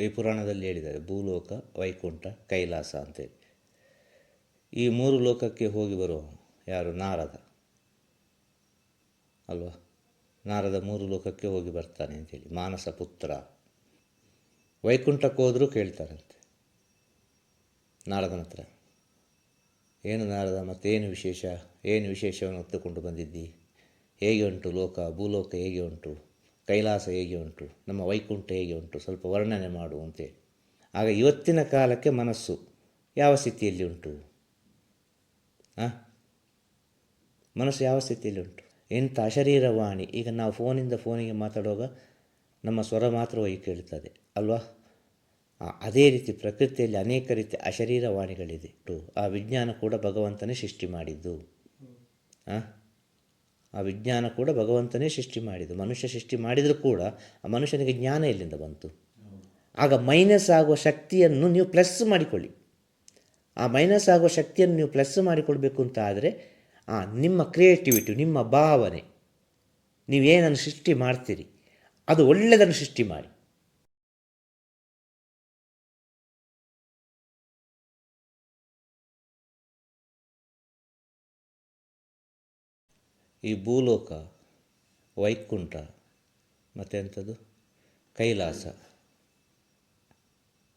ಈ ಪುರಾಣದಲ್ಲಿ ಹೇಳಿದ್ದಾರೆ, ಭೂಲೋಕ, ವೈಕುಂಠ, ಕೈಲಾಸ ಅಂತೇಳಿ. ಈ ಮೂರು ಲೋಕಕ್ಕೆ ಹೋಗಿ ಬರೋ ಯಾರು? ನಾರದ. ಅಲ್ವಾ? ನಾರದ ಮೂರು ಲೋಕಕ್ಕೆ ಹೋಗಿ ಬರ್ತಾನೆ ಅಂತೇಳಿ. ಮಾನಸ ಪುತ್ರ. ವೈಕುಂಠಕ್ಕೆ ಹೋದರೂ ಕೇಳ್ತಾರಂತೆ. ನಾರದನ ಹತ್ರ. ಏನು ನಾರದ, ಮತ್ತೇನು ವಿಶೇಷ? ಏನು ವಿಶೇಷವನ್ನು ಹೊತ್ತುಕೊಂಡು ಬಂದಿದ್ದಿ? ಹೇಗೆ ಉಂಟು ಲೋಕ? ಭೂಲೋಕ ಹೇಗೆ ಉಂಟು? ಕೈಲಾಸ ಹೇಗೆ ಉಂಟು, ನಮ್ಮ ವೈಕುಂಠ ಹೇಗೆ ಉಂಟು, ಸ್ವಲ್ಪ ವರ್ಣನೆ ಮಾಡು ಅಂತೇಳಿ. ಆಗ ಇವತ್ತಿನ ಕಾಲಕ್ಕೆ ಮನಸ್ಸು ಯಾವ ಸ್ಥಿತಿಯಲ್ಲಿ ಉಂಟು? ಹಾಂ ಮನಸ್ಸು ಯಾವ ಸ್ಥಿತಿಯಲ್ಲಿ ಉಂಟು? ಎಂಥ ಅಶರೀರವಾಣಿ. ಈಗ ನಾವು ಫೋನಿಂದ ಫೋನಿಗೆ ಮಾತಾಡುವಾಗ ನಮ್ಮ ಸ್ವರ ಮಾತ್ರವಾಗಿ ಕೇಳ್ತದೆ ಅಲ್ವಾ? ಅದೇ ರೀತಿ ಪ್ರಕೃತಿಯಲ್ಲಿ ಅನೇಕ ರೀತಿಯ ಅಶರೀರವಾಣಿಗಳಿದೆ. ಆ ವಿಜ್ಞಾನ ಕೂಡ ಭಗವಂತನೇ ಸೃಷ್ಟಿ ಮಾಡಿದ್ದು. ಆ? ಆ ವಿಜ್ಞಾನ ಕೂಡ ಭಗವಂತನೇ ಸೃಷ್ಟಿ ಮಾಡಿದ್ದು. ಮನುಷ್ಯ ಸೃಷ್ಟಿ ಮಾಡಿದರೂ ಕೂಡ ಆ ಮನುಷ್ಯನಿಗೆ ಜ್ಞಾನ ಎಲ್ಲಿಂದ ಬಂತು. ಆಗ ಮೈನಸ್ ಆಗುವ ಶಕ್ತಿಯನ್ನು ನೀವು ಪ್ಲಸ್ ಮಾಡಿಕೊಳ್ಳಿ. ಆ ಮೈನಸ್ ಆಗುವ ಶಕ್ತಿಯನ್ನು ನೀವು ಪ್ಲಸ್ ಮಾಡಿಕೊಳ್ಬೇಕು ಅಂತ ಆದರೆ, ಆ ನಿಮ್ಮ ಕ್ರಿಯೇಟಿವಿಟಿ ನಿಮ್ಮ ಭಾವನೆ, ನೀವೇನನ್ನು ಸೃಷ್ಟಿ ಮಾಡ್ತೀರಿ, ಅದು ಒಳ್ಳೆಯದನ್ನು ಸೃಷ್ಟಿ ಮಾಡಿ. ಈ ಭೂಲೋಕ, ವೈಕುಂಠ ಮತ್ತೆಂಥದ್ದು ಕೈಲಾಸ.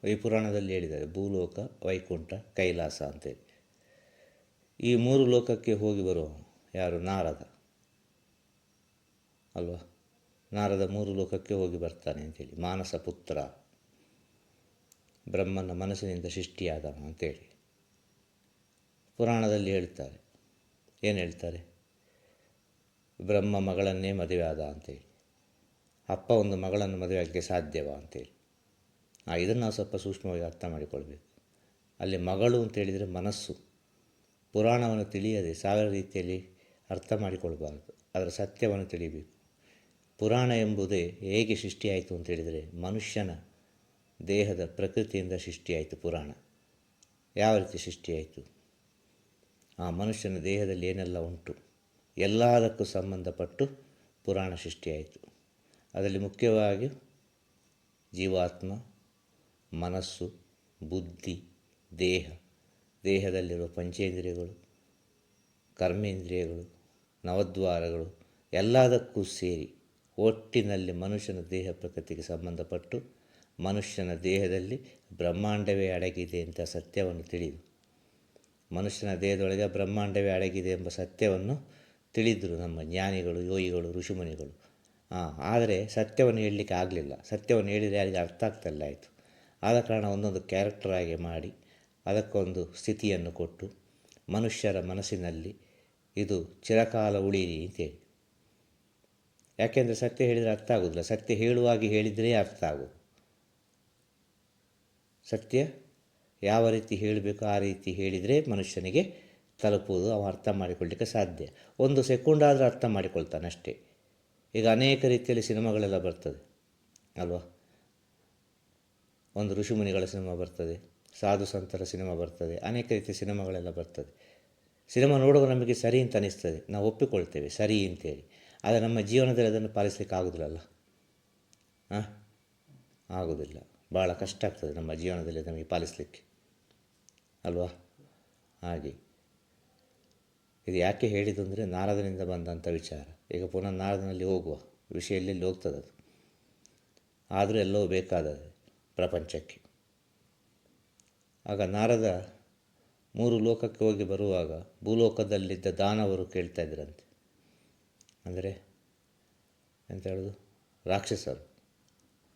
ಈ ಪುರಾಣದಲ್ಲಿ ಹೇಳಿದ್ದಾರೆ, ಭೂಲೋಕ, ವೈಕುಂಠ, ಕೈಲಾಸ ಅಂತೇಳಿ. ಈ ಮೂರು ಲೋಕಕ್ಕೆ ಹೋಗಿ ಬರುವ ಯಾರು? ನಾರದ. ಅಲ್ವಾ? ನಾರದ ಮೂರು ಲೋಕಕ್ಕೆ ಹೋಗಿ ಬರ್ತಾನೆ ಅಂತೇಳಿ. ಮಾನಸ ಪುತ್ರ, ಬ್ರಹ್ಮನ ಮನಸ್ಸಿನಿಂದ ಸೃಷ್ಟಿಯಾದವ ಅಂತೇಳಿ. ಪುರಾಣದಲ್ಲಿ ಹೇಳ್ತಾರೆ. ಏನು ಹೇಳ್ತಾರೆ? ಬ್ರಹ್ಮ ಮಗಳನ್ನೇ ಮದುವೆ ಆದ ಅಂತೇಳಿ. ಅಪ್ಪ ಒಂದು ಮಗಳನ್ನು ಮದುವೆ ಆಗಲಿಕ್ಕೆ ಸಾಧ್ಯವ ಅಂತೇಳಿ. ಆ ಇದನ್ನು ನಾವು ಸ್ವಲ್ಪ ಸೂಕ್ಷ್ಮವಾಗಿ ಅರ್ಥ ಮಾಡಿಕೊಳ್ಬೇಕು. ಅಲ್ಲಿ ಮಗಳು ಅಂತೇಳಿದರೆ ಮನಸ್ಸು. ಪುರಾಣವನ್ನು ತಿಳಿಯದೆ ಸಾವಿರ ರೀತಿಯಲ್ಲಿ ಅರ್ಥ ಮಾಡಿಕೊಳ್ಬಾರ್ದು. ಅದರ ಸತ್ಯವನ್ನು ತಿಳಿಬೇಕು. ಪುರಾಣ ಎಂಬುದೇ ಹೇಗೆ ಸೃಷ್ಟಿಯಾಯಿತು ಅಂತೇಳಿದರೆ ಮನುಷ್ಯನ ದೇಹದ ಪ್ರಕೃತಿಯಿಂದ ಸೃಷ್ಟಿಯಾಯಿತು ಪುರಾಣ. ಯಾವ ರೀತಿ ಸೃಷ್ಟಿಯಾಯಿತು? ಆ ಮನುಷ್ಯನ ದೇಹದಲ್ಲಿ ಏನೆಲ್ಲ ಉಂಟು? ಎಲ್ಲದಕ್ಕೂ ಸಂಬಂಧಪಟ್ಟು ಪುರಾಣ ಸೃಷ್ಟಿಯಾಯಿತು. ಅದರಲ್ಲಿ ಮುಖ್ಯವಾಗಿ ಜೀವಾತ್ಮ, ಮನಸ್ಸು, ಬುದ್ಧಿ, ದೇಹ, ದೇಹದಲ್ಲಿರುವ ಪಂಚೇಂದ್ರಿಯಗಳು, ಕರ್ಮೇಂದ್ರಿಯಗಳು, ನವದ್ವಾರಗಳು ಎಲ್ಲದಕ್ಕೂ ಸೇರಿ ಒಟ್ಟಿನಲ್ಲಿ ಮನುಷ್ಯನ ದೇಹ ಪ್ರಕೃತಿಗೆ ಸಂಬಂಧಪಟ್ಟು ಮನುಷ್ಯನ ದೇಹದಲ್ಲಿ ಬ್ರಹ್ಮಾಂಡವೇ ಅಡಗಿದೆ ಅಂತ ಸತ್ಯವನ್ನು ತಿಳಿದು, ಮನುಷ್ಯನ ದೇಹದೊಳಗೆ ಬ್ರಹ್ಮಾಂಡವೇ ಅಡಗಿದೆ ಎಂಬ ಸತ್ಯವನ್ನು ತಿಳಿದರು ನಮ್ಮ ಜ್ಞಾನಿಗಳು, ಯೋಗಿಗಳು, ಋಷಿಮುನಿಗಳು. ಹಾಂ ಆದರೆ ಸತ್ಯವನ್ನು ಹೇಳಲಿಕ್ಕೆ ಆಗಲಿಲ್ಲ. ಸತ್ಯವನ್ನು ಹೇಳಿದರೆ ಯಾರಿಗೆ ಅರ್ಥ ಆಗ್ತಲ್ಲ ಆಯಿತು. ಆದ ಕಾರಣ ಒಂದೊಂದು ಕ್ಯಾರೆಕ್ಟರ್ ಆಗಿ ಮಾಡಿ, ಅದಕ್ಕೊಂದು ಸ್ಥಿತಿಯನ್ನು ಕೊಟ್ಟು, ಮನುಷ್ಯರ ಮನಸ್ಸಿನಲ್ಲಿ ಇದು ಚಿರಕಾಲ ಉಳಿಯಿರಿ ಅಂತೇಳಿ ಯಾಕೆಂದರೆ ಸತ್ಯ ಹೇಳಿದರೆ ಅರ್ಥ ಆಗೋದಿಲ್ಲ. ಸತ್ಯ ಹೇಳುವಾಗಿ ಹೇಳಿದರೆ ಅರ್ಥ ಆಗೋದು ಸತ್ಯ ಯಾವ ರೀತಿ ಹೇಳಬೇಕು ಆ ರೀತಿ ಹೇಳಿದರೆ ಮನುಷ್ಯನಿಗೆ ತಲುಪುವುದು ಅವನು ಅರ್ಥ ಮಾಡಿಕೊಳ್ಳಲಿಕ್ಕೆ ಸಾಧ್ಯ. ಒಂದು ಸೆಕೆಂಡ್ ಆದರೂ ಅರ್ಥ ಮಾಡಿಕೊಳ್ತಾನೆ ಅಷ್ಟೇ. ಈಗ ಅನೇಕ ರೀತಿಯಲ್ಲಿ ಸಿನಿಮಾಗಳೆಲ್ಲ ಬರ್ತದೆ. ಅಲ್ವಾ? ಒಂದು ಋಷಿಮುನಿಗಳ ಸಿನಿಮಾ ಬರ್ತದೆ, ಸಾಧು ಸಂತರ ಸಿನಿಮಾ ಬರ್ತದೆ, ಅನೇಕ ರೀತಿಯ ಸಿನಿಮಾಗಳೆಲ್ಲ ಬರ್ತದೆ. ಸಿನಿಮಾ ನೋಡುವಾಗ ನಮಗೆ ಸರಿ ಅಂತ ಅನಿಸ್ತದೆ. ನಾವು ಒಪ್ಪಿಕೊಳ್ತೇವೆ, ಸರಿ ಅಂತೇಳಿ. ಆದರೆ ನಮ್ಮ ಜೀವನದಲ್ಲಿ ಅದನ್ನು ಪಾಲಿಸಲಿಕ್ಕೆ ಆಗೋದಿಲ್ಲಲ್ಲ? ಹಾಂ ಆಗೋದಿಲ್ಲ. ಭಾಳ ಕಷ್ಟ ಆಗ್ತದೆ ನಮ್ಮ ಜೀವನದಲ್ಲಿ ನಮಗೆ ಪಾಲಿಸಲಿಕ್ಕೆ. ಅಲ್ವಾ? ಹಾಗೆ. ಇದು ಯಾಕೆ ಹೇಳಿದ್ದು ಅಂದರೆ ನಾರದನಿಂದ ಬಂದಂಥ ವಿಚಾರ. ಈಗ ಪುನಃ ನಾರದನಲ್ಲಿ ಹೋಗುವ ವಿಷಯ ಎಲ್ಲೆಲ್ಲಿ ಹೋಗ್ತದದು ಅದು? ಆದರೂ ಎಲ್ಲವೂ ಬೇಕಾದದ್ದು ಪ್ರಪಂಚಕ್ಕೆ. ಆಗ ನಾರದ ಮೂರು ಲೋಕಕ್ಕೆ ಹೋಗಿ ಬರುವಾಗ ಭೂಲೋಕದಲ್ಲಿದ್ದ ದಾನವರು ಕೇಳ್ತಾ ಇದ್ರಂತೆ. ಅಂದರೆ ಎಂತ ಹೇಳೋದು? ರಾಕ್ಷಸರು.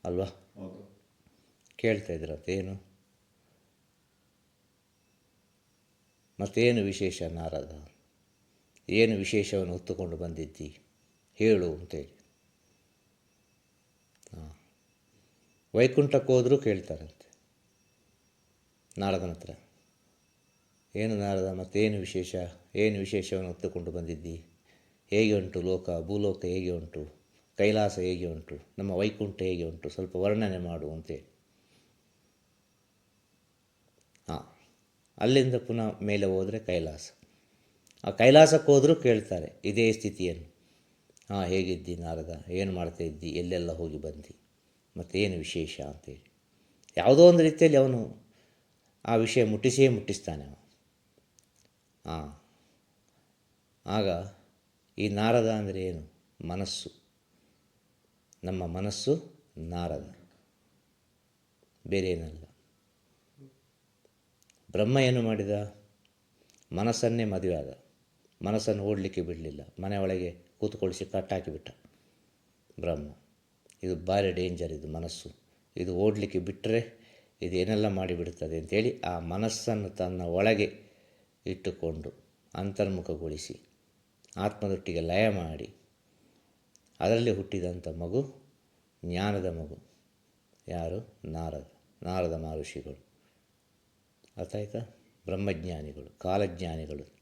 ಅಲ್ವಾ? ಕೇಳ್ತಾ ಇದ್ರಂತೆ. ಏನು? ಮತ್ತೇನು ವಿಶೇಷ ನಾರದ? ಏನು ವಿಶೇಷವನ್ನು ಹೊತ್ತುಕೊಂಡು ಬಂದಿದ್ದಿ? ಹೇಳು ಅಂತೇಳಿ. ಹಾಂ. ವೈಕುಂಠಕ್ಕೆ ಹೋದರೂ ಕೇಳ್ತಾರಂತೆ. ನಾರದನ ಹತ್ರ. ಏನು ನಾರದ, ಮತ್ತೇನು ವಿಶೇಷ? ಏನು ವಿಶೇಷವನ್ನು ಹೊತ್ತುಕೊಂಡು ಬಂದಿದ್ದಿ? ಹೇಗೆ ಉಂಟು ಲೋಕ? ಭೂಲೋಕ ಹೇಗೆ ಉಂಟು? ಕೈಲಾಸ ಹೇಗೆ ಉಂಟು? ನಮ್ಮ ವೈಕುಂಠ ಹೇಗೆ ಉಂಟು? ಸ್ವಲ್ಪ ವರ್ಣನೆ ಮಾಡು ಅಂತೇಳಿ. ಹಾಂ. ಅಲ್ಲಿಂದ ಪುನಃ ಮೇಲೆ ಹೋದರೆ ಕೈಲಾಸ. ಆ ಕೈಲಾಸಕ್ಕೆ ಹೋದರೂ ಕೇಳ್ತಾರೆ, ಇದೇ ಸ್ಥಿತಿಯನ್ನು. ಹಾಂ ಹೇಗಿದ್ದಿ ನಾರದ? ಏನು ಮಾಡ್ತಾ ಇದ್ದಿ? ಎಲ್ಲೆಲ್ಲ ಹೋಗಿ ಬಂದು? ಮತ್ತೇನು ವಿಶೇಷ ಅಂತೇಳಿ. ಯಾವುದೋ ಒಂದು ರೀತಿಯಲ್ಲಿ ಅವನು ಆ ವಿಷಯ ಮುಟ್ಟಿಸೇ ಮುಟ್ಟಿಸ್ತಾನೆ ಅವನು. ಹಾಂ ಆಗ ಈ ನಾರದ ಅಂದರೆ ಏನು? ಮನಸ್ಸು. ನಮ್ಮ ಮನಸ್ಸು ನಾರದ. ಬೇರೇನಲ್ಲ. ಬ್ರಹ್ಮ ಏನು ಮಾಡಿದ? ಮನಸ್ಸನ್ನೇ ಮದುವೆ ಆದ. ಮನಸ್ಸನ್ನು ಓಡಲಿಕ್ಕೆ ಬಿಡಲಿಲ್ಲ. ಮನೆಯೊಳಗೆ ಕೂತ್ಕೊಳಿಸಿ ಕಟ್ಟಾಕಿಬಿಟ್ಟ. ಬ್ರಹ್ಮ, ಇದು ಭಾರಿ ಡೇಂಜರ್ ಇದು ಮನಸ್ಸು. ಇದು ಓಡಲಿಕ್ಕೆ ಬಿಟ್ಟರೆ ಇದು ಏನೆಲ್ಲ ಮಾಡಿಬಿಡುತ್ತದೆ ಅಂತೇಳಿ ಆ ಮನಸ್ಸನ್ನು ತನ್ನ ಒಳಗೆ ಇಟ್ಟುಕೊಂಡು ಅಂತರ್ಮುಖಗೊಳಿಸಿ ಆತ್ಮದೊಟ್ಟಿಗೆ ಲಯ ಮಾಡಿ ಅದರಲ್ಲಿ ಹುಟ್ಟಿದಂಥ ಮಗು ಜ್ಞಾನದ ಮಗು. ಯಾರು? ನಾರದ. ನಾರದ ಮಹರ್ಷಿಗಳು. ಅರ್ಥ ಆಯ್ತಾ ಬ್ರಹ್ಮಜ್ಞಾನಿಗಳು, ಕಾಲಜ್ಞಾನಿಗಳು.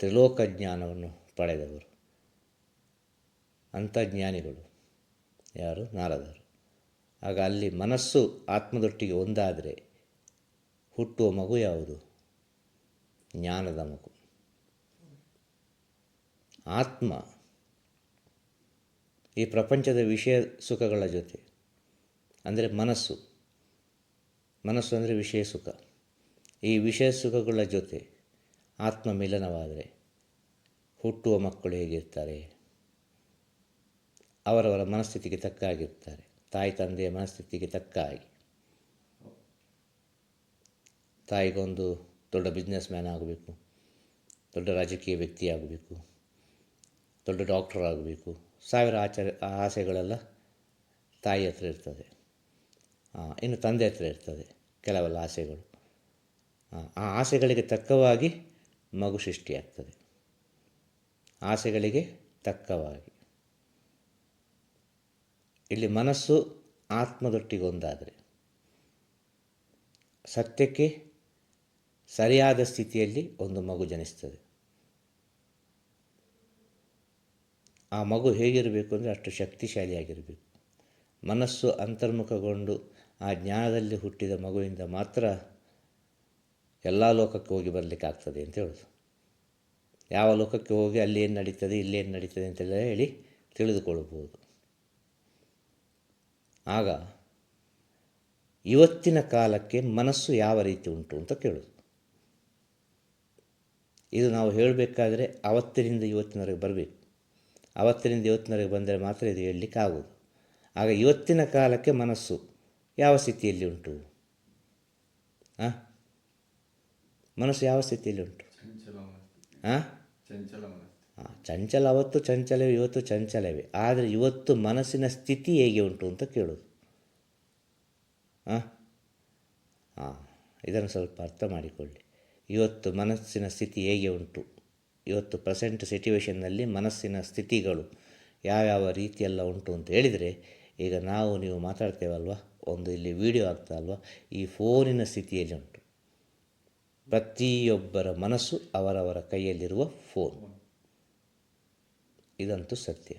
ತ್ರಿಲೋಕ ಜ್ಞಾನವನ್ನು ಪಡೆದವರು. ಅಂಥ ಜ್ಞಾನಿಗಳು ಯಾರು? ನಾರದರು. ಆಗ ಅಲ್ಲಿ ಮನಸ್ಸು ಆತ್ಮದೊಟ್ಟಿಗೆ ಒಂದಾದರೆ ಹುಟ್ಟುವ ಮಗು ಯಾವುದು? ಜ್ಞಾನದ ಮಗು. ಆತ್ಮ ಈ ಪ್ರಪಂಚದ ವಿಷಯ ಸುಖಗಳ ಜೊತೆ. ಅಂದರೆ ಮನಸ್ಸು. ಮನಸ್ಸು ಅಂದರೆ ವಿಷಯ ಸುಖ. ಈ ವಿಷಯ ಸುಖಗಳ ಜೊತೆ ಆತ್ಮ ಮಿಲನವಾದರೆ ಹುಟ್ಟುವ ಮಕ್ಕಳು ಹೇಗಿರ್ತಾರೆ? ಅವರವರ ಮನಸ್ಥಿತಿಗೆ ತಕ್ಕ ಆಗಿರ್ತಾರೆ ತಾಯಿ ತಂದೆಯ ಮನಸ್ಥಿತಿಗೆ ತಕ್ಕ ಆಗಿ ತಾಯಿಗೊಂದು ದೊಡ್ಡ ಬಿಸ್ನೆಸ್ ಮ್ಯಾನ್ ಆಗಬೇಕು, ದೊಡ್ಡ ರಾಜಕೀಯ ವ್ಯಕ್ತಿ ಆಗಬೇಕು, ದೊಡ್ಡ ಡಾಕ್ಟರ್ ಆಗಬೇಕು. ಸಾವಿರ ಆಚಾರ, ಆಸೆಗಳೆಲ್ಲ ತಾಯಿ ಹತ್ರ ಇರ್ತದೆ. ಇನ್ನು ತಂದೆ ಹತ್ರ ಇರ್ತದೆ ಕೆಲವೆಲ್ಲ ಆಸೆಗಳು. ಆ ಆಸೆಗಳಿಗೆ ತಕ್ಕವಾಗಿ ಮಗು ಸೃಷ್ಟಿಯಾಗ್ತದೆ ಆಸೆಗಳಿಗೆ ತಕ್ಕವಾಗಿ. ಇಲ್ಲಿ ಮನಸ್ಸು ಆತ್ಮದೊಟ್ಟಿಗೊಂದಾದರೆ ಸತ್ಯಕ್ಕೆ ಸರಿಯಾದ ಸ್ಥಿತಿಯಲ್ಲಿ ಒಂದು ಮಗು ಜನಿಸ್ತದೆ. ಆ ಮಗು ಹೇಗಿರಬೇಕು ಅಂದರೆ ಅಷ್ಟು ಶಕ್ತಿಶಾಲಿಯಾಗಿರಬೇಕು. ಮನಸ್ಸು ಅಂತರ್ಮುಖಗೊಂಡು ಆ ಜ್ಞಾನದಲ್ಲಿ ಹುಟ್ಟಿದ ಮಗುವಿಂದ ಮಾತ್ರ ಎಲ್ಲ ಲೋಕಕ್ಕೆ ಹೋಗಿ ಬರಲಿಕ್ಕೆ ಆಗ್ತದೆ ಅಂತ ಹೇಳೋದು. ಯಾವ ಲೋಕಕ್ಕೆ ಹೋಗಿ ಅಲ್ಲಿ ಏನು ನಡೀತದೆ ಇಲ್ಲೇನು ನಡೀತದೆ ಅಂತೆಲ್ಲ ಹೇಳಿ ತಿಳಿದುಕೊಳ್ಳಬಹುದು. ಆಗ ಇವತ್ತಿನ ಕಾಲಕ್ಕೆ ಮನಸ್ಸು ಯಾವ ರೀತಿ ಉಂಟು ಅಂತ ಕೇಳೋದು. ಇದು ನಾವು ಹೇಳಬೇಕಾದ್ರೆ ಅವತ್ತಿನಿಂದ ಇವತ್ತಿನವರೆಗೆ ಬರಬೇಕು. ಅವತ್ತಿನಿಂದ ಇವತ್ತಿನವರೆಗೆ ಬಂದರೆ ಮಾತ್ರ ಇದು ಹೇಳಲಿಕ್ಕೆ ಆಗೋದು ಆಗ ಇವತ್ತಿನ ಕಾಲಕ್ಕೆ ಮನಸ್ಸು ಯಾವ ಸ್ಥಿತಿಯಲ್ಲಿ ಉಂಟು? ಹಾಂ ಮನಸ್ಸು ಯಾವ ಸ್ಥಿತಿಯಲ್ಲಿ ಉಂಟು? ಹಾಂ ಹಾಂ ಚಂಚಲ ಅವತ್ತು ಚಂಚಲವೇ ಇವತ್ತು ಚಂಚಲವೇ. ಆದರೆ ಇವತ್ತು ಮನಸ್ಸಿನ ಸ್ಥಿತಿ ಹೇಗೆ ಉಂಟು ಅಂತ ಕೇಳೋದು. ಹಾಂ ಹಾಂ ಇದನ್ನು ಸ್ವಲ್ಪ ಅರ್ಥ ಮಾಡಿಕೊಳ್ಳಿ. ಇವತ್ತು ಮನಸ್ಸಿನ ಸ್ಥಿತಿ ಹೇಗೆ ಉಂಟು? ಇವತ್ತು ಪ್ರೆಸೆಂಟ್ ಸಿಚುವೇಶನ್ನಲ್ಲಿ ಮನಸ್ಸಿನ ಸ್ಥಿತಿಗಳು ಯಾವ್ಯಾವ ರೀತಿಯೆಲ್ಲ ಉಂಟು ಅಂತ ಹೇಳಿದರೆ ಈಗ ನಾವು ನೀವು ಮಾತಾಡ್ತೇವಲ್ವ? ಒಂದು ಇಲ್ಲಿ ವಿಡಿಯೋ ಆಗ್ತಾ ಅಲ್ವಾ? ಈ ಫೋನಿನ ಸ್ಥಿತಿಯಲ್ಲಿ ಉಂಟು. ಪ್ರತಿಯೊಬ್ಬರ ಮನಸ್ಸು ಅವರವರ ಕೈಯಲ್ಲಿರುವ ಫೋನ್. ಇದಂತೂ ಸತ್ಯ.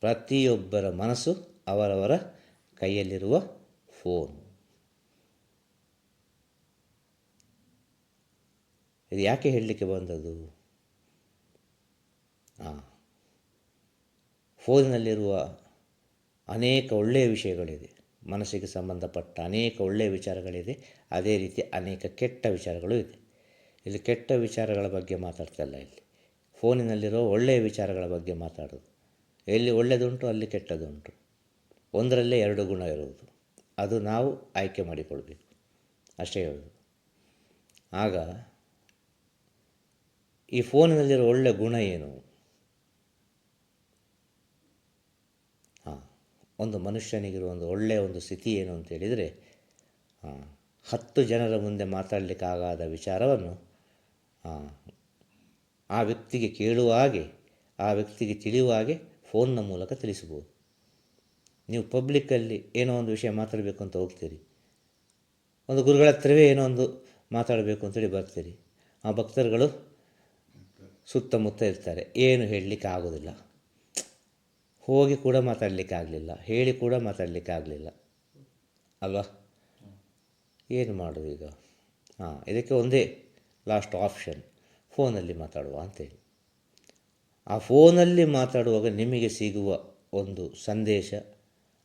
ಪ್ರತಿಯೊಬ್ಬರ ಮನಸ್ಸು ಅವರವರ ಕೈಯಲ್ಲಿರುವ ಫೋನ್. ಇದು ಯಾಕೆ ಹೇಳಲಿಕ್ಕೆ ಬಂದದ್ದು? ಹಾಂ ಫೋನಿನಲ್ಲಿರುವ ಅನೇಕ ಒಳ್ಳೆಯ ವಿಷಯಗಳಿದೆ. ಮನಸ್ಸಿಗೆ ಸಂಬಂಧಪಟ್ಟ ಅನೇಕ ಒಳ್ಳೆಯ ವಿಚಾರಗಳಿದೆ. ಅದೇ ರೀತಿ ಅನೇಕ ಕೆಟ್ಟ ವಿಚಾರಗಳು ಇದೆ. ಇಲ್ಲಿ ಕೆಟ್ಟ ವಿಚಾರಗಳ ಬಗ್ಗೆ ಮಾತಾಡ್ತಾ ಇಲ್ಲ. ಇಲ್ಲಿ ಫೋನಿನಲ್ಲಿರೋ ಒಳ್ಳೆಯ ವಿಚಾರಗಳ ಬಗ್ಗೆ ಮಾತಾಡೋದು. ಎಲ್ಲಿ ಒಳ್ಳೆಯದುಂಟು ಅಲ್ಲಿ ಕೆಟ್ಟದುಂಟು. ಒಂದರಲ್ಲೇ ಎರಡು ಗುಣ ಇರುವುದು. ಅದು ನಾವು ಆಯ್ಕೆ ಮಾಡಿಕೊಳ್ಬೇಕು. ಅಷ್ಟೇ ಹೇಳೋದು. ಆಗ ಈ ಫೋನಿನಲ್ಲಿರೋ ಒಳ್ಳೆಯ ಗುಣ ಏನು ಹಾಂ ಒಂದು ಮನುಷ್ಯನಿಗಿರುವ ಒಂದು ಒಳ್ಳೆಯ ಒಂದು ಸ್ಥಿತಿ ಏನು ಅಂತ ಹೇಳಿದರೆ ಹತ್ತು ಜನರ ಮುಂದೆ ಮಾತಾಡಲಿಕ್ಕಾಗದ ವಿಚಾರವನ್ನು, ಆ ವ್ಯಕ್ತಿಗೆ ಕೇಳುವ ಹಾಗೆ, ಆ ವ್ಯಕ್ತಿಗೆ ತಿಳಿಯುವ ಹಾಗೆ ಫೋನ್ನ ಮೂಲಕ ತಿಳಿಸಬಹುದು. ನೀವು ಪಬ್ಲಿಕ್ಕಲ್ಲಿ ಏನೋ ಒಂದು ವಿಷಯ ಮಾತಾಡಬೇಕು ಅಂತ ಹೋಗ್ತೀರಿ. ಒಂದು ಗುರುಗಳ ಹತ್ರವೇ ಏನೋ ಒಂದು ಮಾತಾಡಬೇಕು ಅಂತೇಳಿ ಬರ್ತೀರಿ. ಆ ಭಕ್ತರುಗಳು ಸುತ್ತಮುತ್ತ ಇರ್ತಾರೆ. ಏನು ಹೇಳಲಿಕ್ಕೆ ಆಗೋದಿಲ್ಲ ಹೋಗಿ ಕೂಡ ಮಾತಾಡಲಿಕ್ಕೆ ಆಗಲಿಲ್ಲ ಹೇಳಿ ಕೂಡ ಮಾತಾಡಲಿಕ್ಕೆ ಆಗಲಿಲ್ಲ ಅಲ್ವಾ? ಏನು ಮಾಡೋದು ಈಗ? ಹಾಂ, ಇದಕ್ಕೆ ಒಂದೇ ಲಾಸ್ಟ್ ಆಪ್ಷನ್ ಫೋನಲ್ಲಿ ಮಾತಾಡುವ ಅಂತೇಳಿ. ಆ ಫೋನಲ್ಲಿ ಮಾತಾಡುವಾಗ ನಿಮಗೆ ಸಿಗುವ ಒಂದು ಸಂದೇಶ,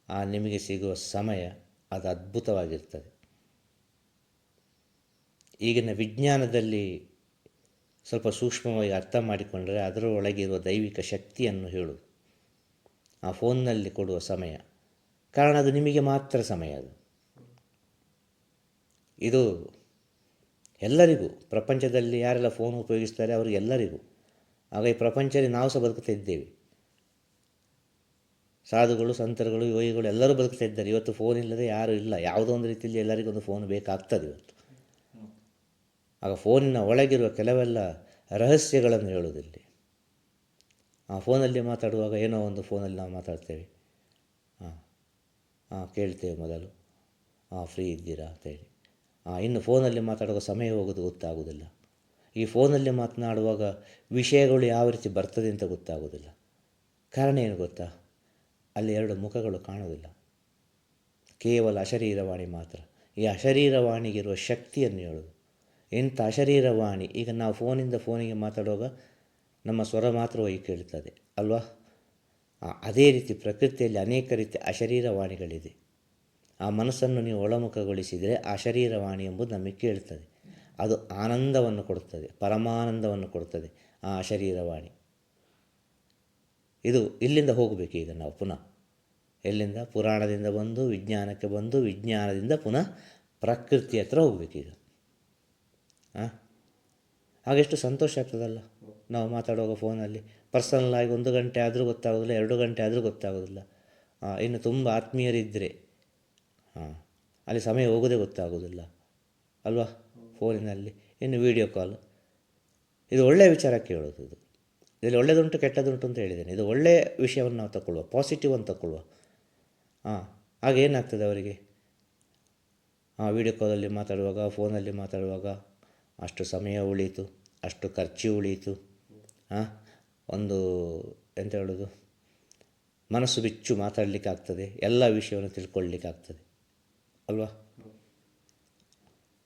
ಆ ನಿಮಗೆ ಸಿಗುವ ಸಮಯ ಅದು ಅದ್ಭುತವಾಗಿರ್ತದೆ. ಈಗಿನ ವಿಜ್ಞಾನದಲ್ಲಿ ಸ್ವಲ್ಪ ಸೂಕ್ಷ್ಮವಾಗಿ ಅರ್ಥ ಮಾಡಿಕೊಂಡರೆ ಅದರ ಒಳಗಿರುವ ದೈವಿಕ ಶಕ್ತಿಯನ್ನು ಹೇಳುವುದು. ಆ ಫೋನ್ನಲ್ಲಿ ಕೊಡುವ ಸಮಯ. ಕಾರಣ ಅದು ನಿಮಗೆ ಮಾತ್ರ ಸಮಯ ಅದು. ಇದು ಎಲ್ಲರಿಗೂ, ಪ್ರಪಂಚದಲ್ಲಿ ಯಾರೆಲ್ಲ ಫೋನ್ ಉಪಯೋಗಿಸ್ತಾರೆ ಅವರು ಎಲ್ಲರಿಗೂ. ಆಗ ಈ ಪ್ರಪಂಚದಲ್ಲಿ ನಾವು ಸಹ ಬದುಕ್ತಾ ಇದ್ದೇವೆ. ಸಾಧುಗಳು, ಸಂತರುಗಳು, ಯೋಗಿಗಳು ಎಲ್ಲರೂ ಬದುಕ್ತಾ ಇದ್ದಾರೆ. ಇವತ್ತು ಫೋನ್ ಇಲ್ಲದೆ ಯಾರೂ ಇಲ್ಲ. ಯಾವುದೋ ಒಂದು ರೀತಿಯಲ್ಲಿ ಎಲ್ಲರಿಗೂ ಒಂದು ಫೋನ್ ಬೇಕಾಗ್ತದೆ ಇವತ್ತು. ಆಗ ಫೋನಿನ ಒಳಗಿರುವ ಕೆಲವೆಲ್ಲ ರಹಸ್ಯಗಳನ್ನು ಹೇಳುವುದಿಲ್ಲಿ. ಫೋನಲ್ಲಿ ಮಾತಾಡುವಾಗ ಏನೋ ಒಂದು ಫೋನಲ್ಲಿ ನಾವು ಮಾತಾಡ್ತೇವೆ. ಹಾಂ ಹಾಂ ಕೇಳ್ತೇವೆ ಮೊದಲು. ಹಾಂ ಫ್ರೀ ಇದ್ದೀರಾ ಅಂತೇಳಿ ಹಾಂ ಇನ್ನು ಫೋನಲ್ಲಿ ಮಾತಾಡುವಾಗ ಸಮಯ ಹೋಗೋದು ಗೊತ್ತಾಗೋದಿಲ್ಲ. ಈ ಫೋನಲ್ಲಿ ಮಾತನಾಡುವಾಗ ವಿಷಯಗಳು ಯಾವ ರೀತಿ ಬರ್ತದೆ ಅಂತ ಗೊತ್ತಾಗೋದಿಲ್ಲ. ಕಾರಣ ಏನು ಗೊತ್ತಾ? ಅಲ್ಲಿ ಎರಡು ಮುಖಗಳು ಕಾಣೋದಿಲ್ಲ ಕೇವಲ ಅಶರೀರವಾಣಿ ಮಾತ್ರ. ಈ ಅಶರೀರವಾಣಿಗಿರುವ ಶಕ್ತಿಯನ್ನು ಹೇಳೋದು ಎಂಥ ಅಶರೀರವಾಣಿ? ಈಗ ನಾವು ಫೋನಿಂದ ಫೋನಿಗೆ ಮಾತಾಡುವಾಗ ನಮ್ಮ ಸ್ವರ ಮಾತ್ರ ಹೋಗಿ ಕೇಳ್ತದೆ ಅಲ್ವಾ? ಅದೇ ರೀತಿ ಪ್ರಕೃತಿಯಲ್ಲಿ ಅನೇಕ ರೀತಿ ಅಶರೀರವಾಣಿಗಳಿದೆ. ಆ ಮನಸ್ಸನ್ನು ನೀವು ಒಳಮುಖಗೊಳಿಸಿದರೆ ಆ ಶರೀರವಾಣಿ ಎಂಬುದು ನಮಗೆ ಕೇಳ್ತದೆ ಅದು ಆನಂದವನ್ನು ಕೊಡುತ್ತದೆ, ಪರಮಾನಂದವನ್ನು ಕೊಡುತ್ತದೆ, ಆ ಶರೀರವಾಣಿ ಇದು ಇಲ್ಲಿಂದ ಹೋಗಬೇಕು ಈಗ ನಾವು ಪುನಃ. ಎಲ್ಲಿಂದ? ಪುರಾಣದಿಂದ ಬಂದು, ವಿಜ್ಞಾನಕ್ಕೆ ಬಂದು, ವಿಜ್ಞಾನದಿಂದ ಪುನಃ ಪ್ರಕೃತಿ ಹತ್ರ ಹೋಗಬೇಕೀಗ ಹಾಂ ಹಾಗೆಷ್ಟು ಸಂತೋಷ ಆಗ್ತದಲ್ಲ? ನಾವು ಮಾತಾಡುವಾಗ ಫೋನಲ್ಲಿ. ಪರ್ಸನಲ್ ಆಗಿ ಒಂದು ಗಂಟೆ ಆದರೂ ಗೊತ್ತಾಗೋದಿಲ್ಲ, ಎರಡು ಗಂಟೆ ಆದರೂ ಗೊತ್ತಾಗೋದಿಲ್ಲ. ಇನ್ನು ತುಂಬ ಆತ್ಮೀಯರಿದ್ದರೆ ಹಾಂ, ಅಲ್ಲಿ ಸಮಯ ಹೋಗೋದೇ ಗೊತ್ತಾಗೋದಿಲ್ಲ. ಅಲ್ವಾ? ಫೋನಿನಲ್ಲಿ. ಇನ್ನು ವೀಡಿಯೋ ಕಾಲ್ ಇದು ಒಳ್ಳೆಯ ವಿಚಾರ ಕೇಳೋದು ಇದು. ಇದರಲ್ಲಿ ಒಳ್ಳೆಯದುಂಟು ಕೆಟ್ಟದುಂಟು ಅಂತ ಹೇಳಿದ್ದೇನೆ. ಇದು ಒಳ್ಳೆಯ ವಿಷಯವನ್ನು ನಾವು ತಗೊಳ್ಳುವ ಪಾಸಿಟಿವ್ ಅಂತ ತಗೊಳ್ಳುವ. ಹಾಂ ಆಗ ಏನಾಗ್ತದೆ ಅವರಿಗೆ? ಹಾಂ ವೀಡಿಯೋ ಕಾಲಲ್ಲಿ ಮಾತಾಡುವಾಗ, ಫೋನಲ್ಲಿ ಮಾತಾಡುವಾಗ ಅಷ್ಟು ಸಮಯ ಉಳೀತು ಅಷ್ಟು ಖರ್ಚು ಉಳೀತು ಒಂದು ಎಂತ ಹೇಳೋದು? ಮನಸ್ಸು ಬಿಚ್ಚು ಮಾತಾಡಲಿಕ್ಕಾಗ್ತದೆ, ಎಲ್ಲ ವಿಷಯವನ್ನು ತಿಳ್ಕೊಳ್ಳಿಕ್ಕಾಗ್ತದೆ ಅಲ್ವಾ?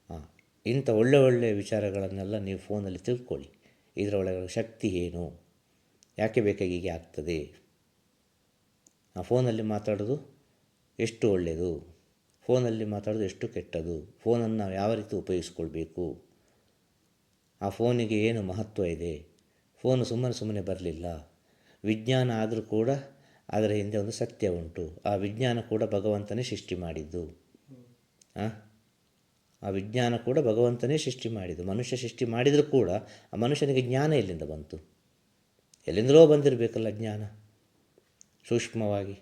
ಹಾಂ ಇಂಥ ಒಳ್ಳೆ ಒಳ್ಳೆಯ ವಿಚಾರಗಳನ್ನೆಲ್ಲ ನೀವು ಫೋನಲ್ಲಿ ತಿಳ್ಕೊಳ್ಳಿ. ಇದರ ಒಳಗೆ ಶಕ್ತಿ ಏನು? ಯಾಕೆ ಬೇಕಾಗಿ ಹೀಗೆ ಆಗ್ತದೆ? ಆ, ಫೋನಲ್ಲಿ ಮಾತಾಡೋದು ಎಷ್ಟು ಒಳ್ಳೆಯದು? ಫೋನಲ್ಲಿ ಮಾತಾಡೋದು ಎಷ್ಟು ಕೆಟ್ಟದು? ಫೋನನ್ನು ನಾವು ಯಾವ ರೀತಿ ಉಪಯೋಗಿಸ್ಕೊಳ್ಬೇಕು? ಆ, ಫೋನಿಗೆ ಏನು ಮಹತ್ವ ಇದೆ? ಫೋನು ಸುಮ್ಮನೆ ಸುಮ್ಮನೆ ಬರಲಿಲ್ಲ. ವಿಜ್ಞಾನ ಆದರೂ ಕೂಡ ಅದರ ಹಿಂದೆ ಒಂದು ಸತ್ಯ ಉಂಟು. ಆ ವಿಜ್ಞಾನ ಕೂಡ ಭಗವಂತನೇ ಸೃಷ್ಟಿ ಮಾಡಿದ್ದು. ಆ? ಆ ವಿಜ್ಞಾನ ಕೂಡ ಭಗವಂತನೇ ಸೃಷ್ಟಿ ಮಾಡಿದ್ದು. ಮನುಷ್ಯ ಸೃಷ್ಟಿ ಮಾಡಿದರೂ ಕೂಡ ಆ ಮನುಷ್ಯನಿಗೆ ಜ್ಞಾನ ಎಲ್ಲಿಂದ ಬಂತು. ಎಲ್ಲಿಂದಲೋ ಬಂದಿರಬೇಕಲ್ಲ ಜ್ಞಾನ. ಸೂಕ್ಷ್ಮವಾಗಿ.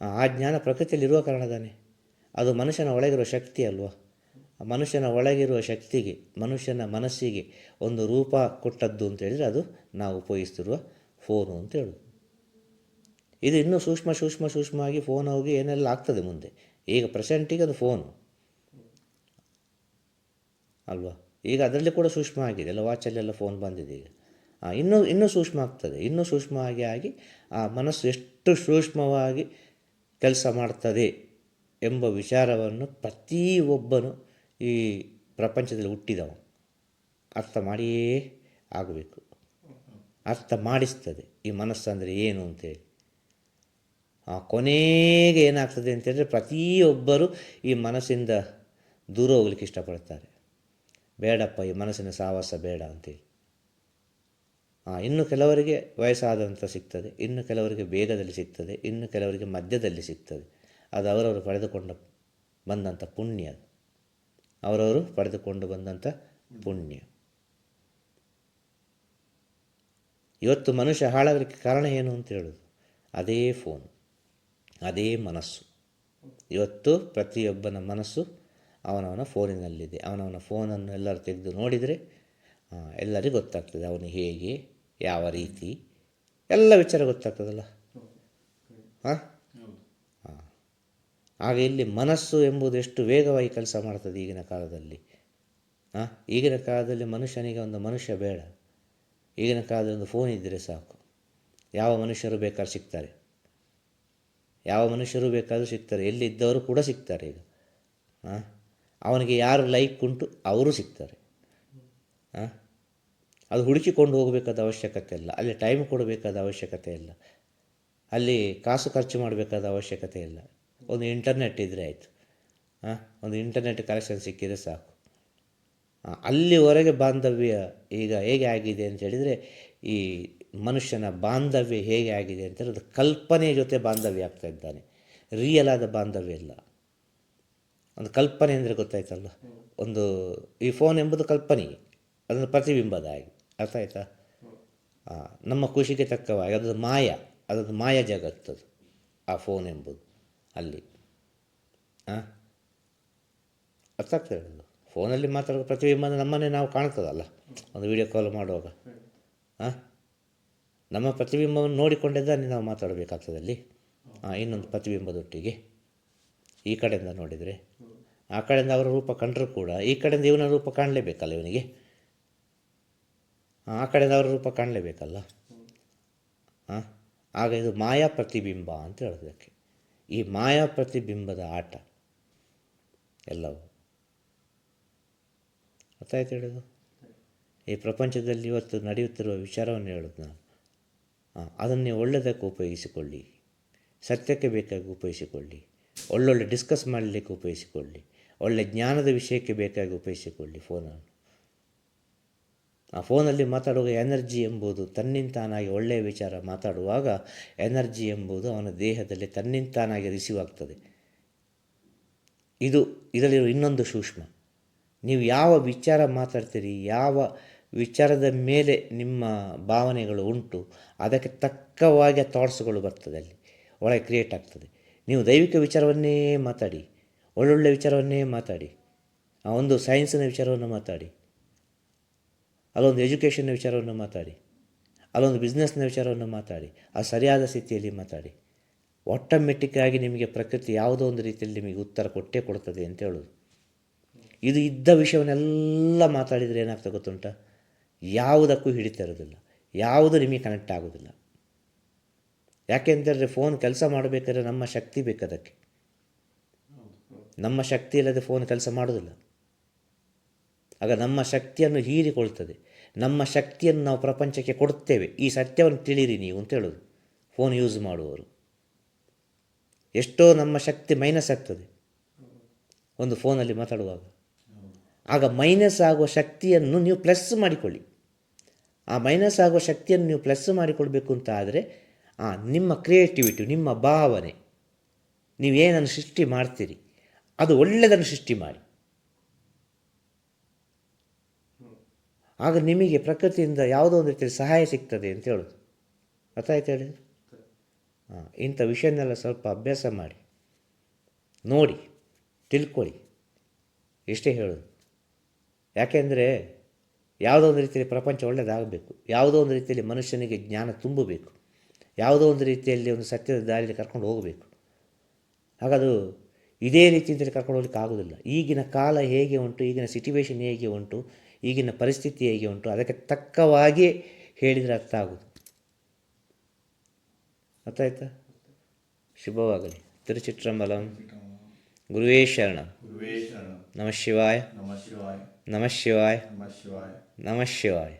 ಆ ಜ್ಞಾನ ಪ್ರಕೃತಿಯಲ್ಲಿರುವ ಕಾರಣದಾನೆ ಅದು ಮನುಷ್ಯನ ಒಳಗಿರುವ ಶಕ್ತಿ ಅಲ್ವಾ? ಮನುಷ್ಯನ ಒಳಗಿರುವ ಶಕ್ತಿಗೆ, ಮನುಷ್ಯನ ಮನಸ್ಸಿಗೆ ಒಂದು ರೂಪ ಕೊಟ್ಟದ್ದು ಅಂತ ಹೇಳಿದರೆ ಅದು ನಾವು ಉಪಯೋಗಿಸ್ತಿರುವ ಫೋನು ಅಂತ ಹೇಳೋದು. ಇದು ಇನ್ನೂ ಸೂಕ್ಷ್ಮ ಸೂಕ್ಷ್ಮ, ಸೂಕ್ಷ್ಮವಾಗಿ ಫೋನ್ ಹೋಗಿ ಏನೆಲ್ಲ ಆಗ್ತದೆ ಮುಂದೆ? ಈಗ ಪ್ರೆಸೆಂಟಿಗೆ ಅದು ಫೋನು ಅಲ್ವಾ? ಈಗ ಅದರಲ್ಲಿ ಕೂಡ ಸೂಕ್ಷ್ಮ ಆಗಿದೆ. ಎಲ್ಲ ವಾಚಲ್ಲೆಲ್ಲ ಫೋನ್ ಬಂದಿದೆ ಈಗ. ಇನ್ನೂ ಇನ್ನೂ ಸೂಕ್ಷ್ಮ ಆಗ್ತದೆ. ಇನ್ನೂ ಸೂಕ್ಷ್ಮವಾಗಿ ಆಗಿ ಆ ಮನಸ್ಸು ಎಷ್ಟು ಸೂಕ್ಷ್ಮವಾಗಿ ಕೆಲಸ ಮಾಡ್ತದೆ ಎಂಬ ವಿಚಾರವನ್ನು ಪ್ರತಿಯೊಬ್ಬನು ಈ ಪ್ರಪಂಚದಲ್ಲಿ ಹುಟ್ಟಿದವ ಅರ್ಥ ಮಾಡಿಯೇ ಆಗಬೇಕು. ಅರ್ಥ ಮಾಡಿಸ್ತದೆ. ಈ ಮನಸ್ಸಂದರೆ ಏನು ಅಂತೇಳಿ ಆ ಕೊನೆಗೆ ಏನಾಗ್ತದೆ ಅಂತೇಳಿದ್ರೆ ಪ್ರತಿಯೊಬ್ಬರು ಈ ಮನಸ್ಸಿಂದ ದೂರ ಹೋಗ್ಲಿಕ್ಕೆ ಇಷ್ಟಪಡ್ತಾರೆ. ಬೇಡಪ್ಪ, ಈ ಮನಸ್ಸಿನ ಸಾವಾಸ ಬೇಡ ಅಂತೇಳಿ ಹಾಂ ಇನ್ನು ಕೆಲವರಿಗೆ ವಯಸ್ಸಾದಂಥ ಸಿಗ್ತದೆ. ಇನ್ನು ಕೆಲವರಿಗೆ ಬೇಗದಲ್ಲಿ ಸಿಗ್ತದೆ. ಇನ್ನು ಕೆಲವರಿಗೆ ಮಧ್ಯದಲ್ಲಿ ಸಿಗ್ತದೆ. ಅದು ಅವರವರು ಪಡೆದುಕೊಂಡ ಬಂದಂಥ ಪುಣ್ಯ ಅವರವರು ಪಡೆದುಕೊಂಡು ಬಂದಂಥ ಪುಣ್ಯ. ಇವತ್ತು ಮನುಷ್ಯ ಹಾಳಾಗಲಿಕ್ಕೆ ಕಾರಣ ಏನು ಅಂತ ಹೇಳೋದು? ಅದೇ ಫೋನ್ ಅದೇ ಮನಸ್ಸು. ಇವತ್ತು ಪ್ರತಿಯೊಬ್ಬನ ಮನಸ್ಸು ಅವನವನ ಫೋನಿನಲ್ಲಿದೆ ಅವನವನ ಫೋನನ್ನು ಎಲ್ಲರೂ ತೆಗೆದು ನೋಡಿದರೆ ಎಲ್ಲರಿಗೂ ಗೊತ್ತಾಗ್ತದೆ ಅವನು ಹೇಗೆ ಯಾವ ರೀತಿ. ಎಲ್ಲ ವಿಚಾರ ಗೊತ್ತಾಗ್ತದಲ್ಲ? ಹಾಂ ಆಗ ಇಲ್ಲಿ ಮನಸ್ಸು ಎಂಬುದು ಎಷ್ಟು ವೇಗವಾಗಿ ಕೆಲಸ ಮಾಡ್ತದೆ ಈಗಿನ ಕಾಲದಲ್ಲಿ. ಹಾಂ ಈಗಿನ ಕಾಲದಲ್ಲಿ ಮನುಷ್ಯನಿಗೆ ಒಂದು ಮನುಷ್ಯ ಬೇಡ. ಈಗಿನ ಕಾಲದಲ್ಲಿ ಒಂದು ಫೋನ್ ಇದ್ದರೆ ಸಾಕು. ಯಾವ ಮನುಷ್ಯರು ಬೇಕಾದ್ರೂ ಸಿಗ್ತಾರೆ. ಯಾವ ಮನುಷ್ಯರು ಬೇಕಾದರೂ ಸಿಗ್ತಾರೆ. ಎಲ್ಲಿದ್ದವರು ಕೂಡ ಸಿಗ್ತಾರೆ ಈಗ. ಹಾಂ ಅವನಿಗೆ ಯಾರು ಲೈಕ್ ಉಂಟು ಅವರು ಸಿಗ್ತಾರೆ. ಹಾಂ ಅದು ಹುಡುಕಿಕೊಂಡು ಹೋಗಬೇಕಾದ ಅವಶ್ಯಕತೆ ಇಲ್ಲ. ಅಲ್ಲಿ ಟೈಮ್ ಕೊಡಬೇಕಾದ ಅವಶ್ಯಕತೆ ಇಲ್ಲ. ಅಲ್ಲಿ ಕಾಸು ಖರ್ಚು ಮಾಡಬೇಕಾದ ಅವಶ್ಯಕತೆ ಇಲ್ಲ. ಒಂದು ಇಂಟರ್ನೆಟ್ ಇದ್ದರೆ ಆಯಿತು. ಹಾಂ? ಒಂದು ಇಂಟರ್ನೆಟ್ ಕನೆಕ್ಷನ್ ಸಿಕ್ಕಿದರೆ ಸಾಕು. ಅಲ್ಲಿವರೆಗೆ ಬಾಂಧವ್ಯ ಈಗ ಹೇಗೆ ಆಗಿದೆ ಅಂತ ಹೇಳಿದರೆ, ಈ ಮನುಷ್ಯನ ಬಾಂಧವ್ಯ ಹೇಗೆ ಆಗಿದೆ ಅಂತ ಹೇಳಿದ್ರೆ, ಕಲ್ಪನೆಯ ಜೊತೆ ಬಾಂಧವ್ಯ ಆಗ್ತಾ ಇದ್ದಾನೆ. ರಿಯಲ್ ಆದ ಬಾಂಧವ್ಯ ಇಲ್ಲ. ಒಂದು ಕಲ್ಪನೆ ಅಂದರೆ ಗೊತ್ತಾಯ್ತಲ್ಲ ಒಂದು ಈ ಫೋನ್ ಎಂಬುದು ಕಲ್ಪನೆ, ಅದೊಂದು ಪ್ರತಿಬಿಂಬದ ಆಗಿ ಅರ್ಥ ಆಯ್ತಾ? ನಮ್ಮ ಖುಷಿಗೆ ತಕ್ಕವಾಗಿ, ಅದೊಂದು ಮಾಯ ಅದೊಂದು ಮಾಯ ಜಗತ್ತದು, ಆ ಫೋನ್ ಎಂಬುದು. ಅಲ್ಲಿ. ಹಾಂ ಅರ್ಥ ಆಗ್ತದೆ ಹೇಳೋದು ಫೋನಲ್ಲಿ ಮಾತಾಡೋ ಪ್ರತಿಬಿಂಬ ನಮ್ಮನ್ನೇ ನಾವು ಕಾಣ್ತದಲ್ಲ? ಒಂದು ವಿಡಿಯೋ ಕಾಲ್ ಮಾಡುವಾಗ. ಹಾಂ ನಮ್ಮ ಪ್ರತಿಬಿಂಬವನ್ನು ನೋಡಿಕೊಂಡಿದ್ದಾನೆ ನಾವು ಮಾತಾಡಬೇಕಾಗ್ತದೆ ಅಲ್ಲಿ. ಹಾಂ ಇನ್ನೊಂದು ಪ್ರತಿಬಿಂಬದೊಟ್ಟಿಗೆ. ಈ ಕಡೆಯಿಂದ ನೋಡಿದರೆ. ಆ ಕಡೆಯಿಂದ ಅವರ ರೂಪ ಕಂಡರೂ ಕೂಡ, ಈ ಕಡೆಯಿಂದ ಇವನ ರೂಪ ಕಾಣಲೇಬೇಕಲ್ಲ ಇವನಿಗೆ? ಆ ಕಡೆಯಿಂದ ಅವರ ರೂಪ ಕಾಣಲೇಬೇಕಲ್ಲ? ಹಾಂ ಆಗ ಇದು ಮಾಯಾ ಪ್ರತಿಬಿಂಬ ಅಂತ ಹೇಳೋದಕ್ಕೆ. ಈ ಮಾಯಾ ಪ್ರತಿಬಿಂಬದ ಆಟ ಎಲ್ಲವೂ. ಗೊತ್ತಾಯ್ತು ಹೇಳೋದು? ಈ ಪ್ರಪಂಚದಲ್ಲಿ ಇವತ್ತು ನಡೆಯುತ್ತಿರುವ ವಿಚಾರವನ್ನು ಹೇಳೋದು ನಾನು. ಹಾಂ ಅದನ್ನೇ ಒಳ್ಳೆಯದಕ್ಕೆ ಉಪಯೋಗಿಸಿಕೊಳ್ಳಿ. ಸತ್ಯಕ್ಕೆ ಬೇಕಾಗಿ ಉಪಯೋಗಿಸಿಕೊಳ್ಳಿ. ಒಳ್ಳೊಳ್ಳೆ ಡಿಸ್ಕಸ್ ಮಾಡಲಿಕ್ಕೆ ಉಪಯೋಗಿಸಿಕೊಳ್ಳಿ. ಒಳ್ಳೆ ಜ್ಞಾನದ ವಿಷಯಕ್ಕೆ ಬೇಕಾಗಿ ಉಪಯೋಗಿಸಿಕೊಳ್ಳಿ ಫೋನನ್ನು. ಆ ಫೋನಲ್ಲಿ ಮಾತಾಡುವ ಎನರ್ಜಿ ಎಂಬುದು ತನ್ನಿಂತಾನಾಗಿ ಒಳ್ಳೆಯ ವಿಚಾರ ಮಾತಾಡುವಾಗ ಎನರ್ಜಿ ಎಂಬುದು ಅವನ ದೇಹದಲ್ಲಿ ತನ್ನಿಂತಾನಾಗಿ ರಿಸೀವ್ ಆಗ್ತದೆ ಇದು ಇದರಲ್ಲಿರುವ ಇನ್ನೊಂದು ಸೂಕ್ಷ್ಮ. ನೀವು ಯಾವ ವಿಚಾರ ಮಾತಾಡ್ತೀರಿ, ಯಾವ ವಿಚಾರದ ಮೇಲೆ ನಿಮ್ಮ ಭಾವನೆಗಳು ಉಂಟು, ಅದಕ್ಕೆ ತಕ್ಕವಾಗಿ ಥಾಟ್ಸ್ಗಳು ಬರ್ತದೆ ಅಲ್ಲಿ, ಒಳಗೆ ಕ್ರಿಯೇಟ್ ಆಗ್ತದೆ. ನೀವು ದೈವಿಕ ವಿಚಾರವನ್ನೇ ಮಾತಾಡಿ, ಒಳ್ಳೊಳ್ಳೆ ವಿಚಾರವನ್ನೇ ಮಾತಾಡಿ, ಆ ಒಂದು ಸೈನ್ಸಿನ ವಿಚಾರವನ್ನು ಮಾತಾಡಿ. ಅಲ್ಲೊಂದು ಎಜುಕೇಷನ್ನ ವಿಚಾರವನ್ನು ಮಾತಾಡಿ, ಅಲ್ಲೊಂದು ಬಿಸ್ನೆಸ್ನ ವಿಚಾರವನ್ನು ಮಾತಾಡಿ, ಆ ಸರಿಯಾದ ಸ್ಥಿತಿಯಲ್ಲಿ ಮಾತಾಡಿ. ಆಟೋಮೆಟಿಕ್ಕಾಗಿ ನಿಮಗೆ ಪ್ರಕೃತಿ ಯಾವುದೋ ಒಂದು ರೀತಿಯಲ್ಲಿ ನಿಮಗೆ ಉತ್ತರ ಕೊಟ್ಟೇ ಕೊಡ್ತದೆ ಅಂತ ಹೇಳೋದು. ಇದು ಇದ್ದ ವಿಷಯವನ್ನೆಲ್ಲ ಮಾತಾಡಿದರೆ ಏನಾಗ್ತದೆ ಗೊತ್ತುಂಟ? ಯಾವುದಕ್ಕೂ ಹಿಡಿತಾ ಇರೋದಿಲ್ಲ ಯಾವುದು ನಿಮಗೆ ಕನೆಕ್ಟ್ ಆಗೋದಿಲ್ಲ ಯಾಕೆಂತಂದರೆ ಫೋನ್ ಕೆಲಸ ಮಾಡಬೇಕಾದ್ರೆ ನಮ್ಮ ಶಕ್ತಿ ಬೇಕದಕ್ಕೆ ನಮ್ಮ ಶಕ್ತಿ ಇಲ್ಲದೆ ಫೋನ್ ಕೆಲಸ ಮಾಡೋದಿಲ್ಲ ಆಗ ನಮ್ಮ ಶಕ್ತಿಯನ್ನು ಹೀರಿಕೊಳ್ತದೆ. ನಮ್ಮ ಶಕ್ತಿಯನ್ನು ನಾವು ಪ್ರಪಂಚಕ್ಕೆ ಕೊಡ್ತೇವೆ. ಈ ಸತ್ಯವನ್ನು ತಿಳಿರಿ ನೀವು ಅಂತ ಹೇಳೋದು. ಫೋನ್ ಯೂಸ್ ಮಾಡುವವರು. ಎಷ್ಟೋ ನಮ್ಮ ಶಕ್ತಿ ಮೈನಸ್ ಆಗ್ತದೆ. ಒಂದು ಫೋನಲ್ಲಿ ಮಾತಾಡುವಾಗ. ಆಗ ಮೈನಸ್ ಆಗುವ ಶಕ್ತಿಯನ್ನು ನೀವು ಪ್ಲಸ್ ಮಾಡಿಕೊಳ್ಳಿ. ಆ ಮೈನಸ್ ಆಗುವ ಶಕ್ತಿಯನ್ನು ನೀವು ಪ್ಲಸ್ ಮಾಡಿಕೊಳ್ಬೇಕು ಅಂತ ಆದರೆ, ಆ ನಿಮ್ಮ ಕ್ರಿಯೇಟಿವಿಟಿ ನಿಮ್ಮ ಭಾವನೆ ನೀವೇನನ್ನು ಸೃಷ್ಟಿ ಮಾಡ್ತೀರಿ, ಅದು ಒಳ್ಳೆಯದನ್ನು ಸೃಷ್ಟಿ ಮಾಡಿ. ಆಗ ನಿಮಗೆ ಪ್ರಕೃತಿಯಿಂದ ಯಾವುದೋ ಒಂದು ರೀತಿಯಲ್ಲಿ ಸಹಾಯ ಸಿಗ್ತದೆ ಅಂತ ಹೇಳೋದು. ಅರ್ಥ ಆಯ್ತು ಹೇಳಿ? ಹಾಂ, ಇಂಥ ವಿಷಯನ್ನೆಲ್ಲ ಸ್ವಲ್ಪ ಅಭ್ಯಾಸ ಮಾಡಿ. ನೋಡಿ, ತಿಳ್ಕೊಳ್ಳಿ. ಇಷ್ಟೇ ಹೇಳೋದು. ಯಾಕೆಂದರೆ ಯಾವುದೋ ಒಂದು ರೀತಿಯಲ್ಲಿ ಪ್ರಪಂಚ ಒಳ್ಳೆಯದಾಗಬೇಕು ಯಾವುದೋ ಒಂದು ರೀತಿಯಲ್ಲಿ ಮನುಷ್ಯನಿಗೆ ಜ್ಞಾನ ತುಂಬಬೇಕು. ಯಾವುದೋ ಒಂದು ರೀತಿಯಲ್ಲಿ ಒಂದು ಸತ್ಯದ ದಾರಿಯಲ್ಲಿ ಕರ್ಕೊಂಡು ಹೋಗಬೇಕು. ಹಾಗದು ಇದೇ ರೀತಿಯಲ್ಲಿ ಕರ್ಕೊಂಡು ಹೋಗ್ಲಿಕ್ಕೆ ಆಗೋದಿಲ್ಲ. ಈಗಿನ ಕಾಲ ಹೇಗೆ ಉಂಟು, ಈಗಿನ ಸಿಚುವೇಶನ್ ಹೇಗೆ ಉಂಟು ಈಗಿನ ಪರಿಸ್ಥಿತಿ ಹೇಗೆ ಉಂಟು? ಅದಕ್ಕೆ ತಕ್ಕವಾಗಿ ಹೇಳಿದರೆ ಅರ್ಥ ಆಗೋದು. ಅರ್ಥ ಆಯ್ತಾ ಶುಭವಾಗಲಿ. ತಿರುಚಿತ್ರಂಬಲಂ ಗುರುವೇ ಶರಣ. ನಮಃ ಶಿವಾಯ. ನಮಃ ಶಿವಾಯ. ನಮಃ ಶಿವಾಯ. ನಮಃ ಶಿವಾಯ.